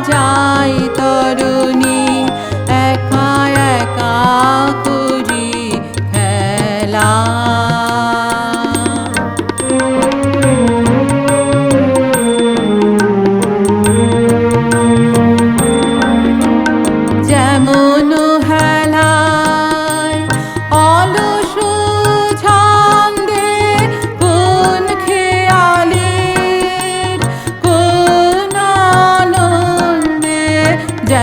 家。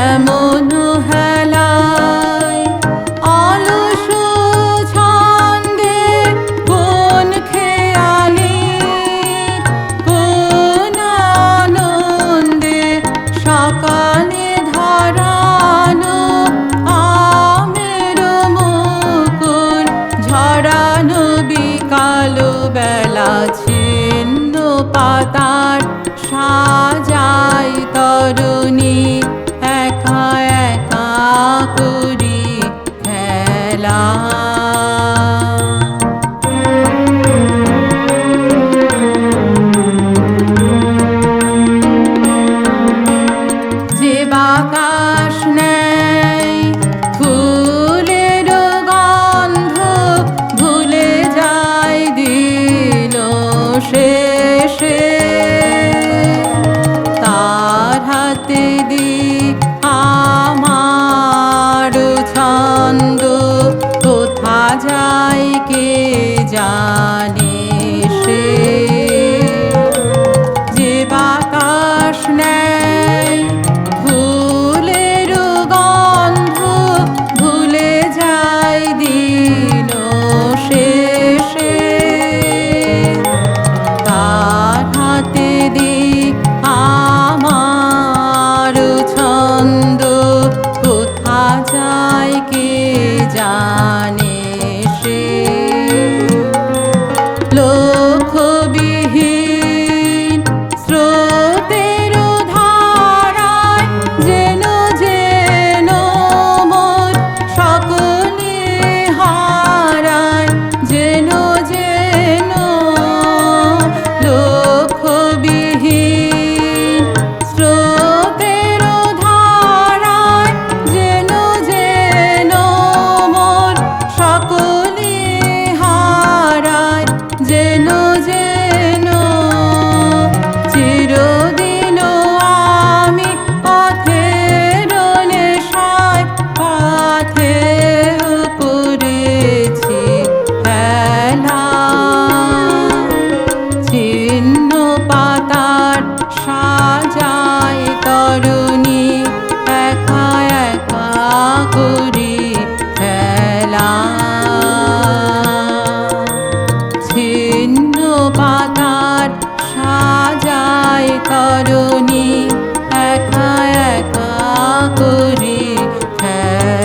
এমন হেলায় অলস ছন্দে কোন খেয়ালে, কোন আনন্দে সকালে ধরানো আমের মুকুল ঝরানো বিকাল বেলা ছিন্ন পাতার সার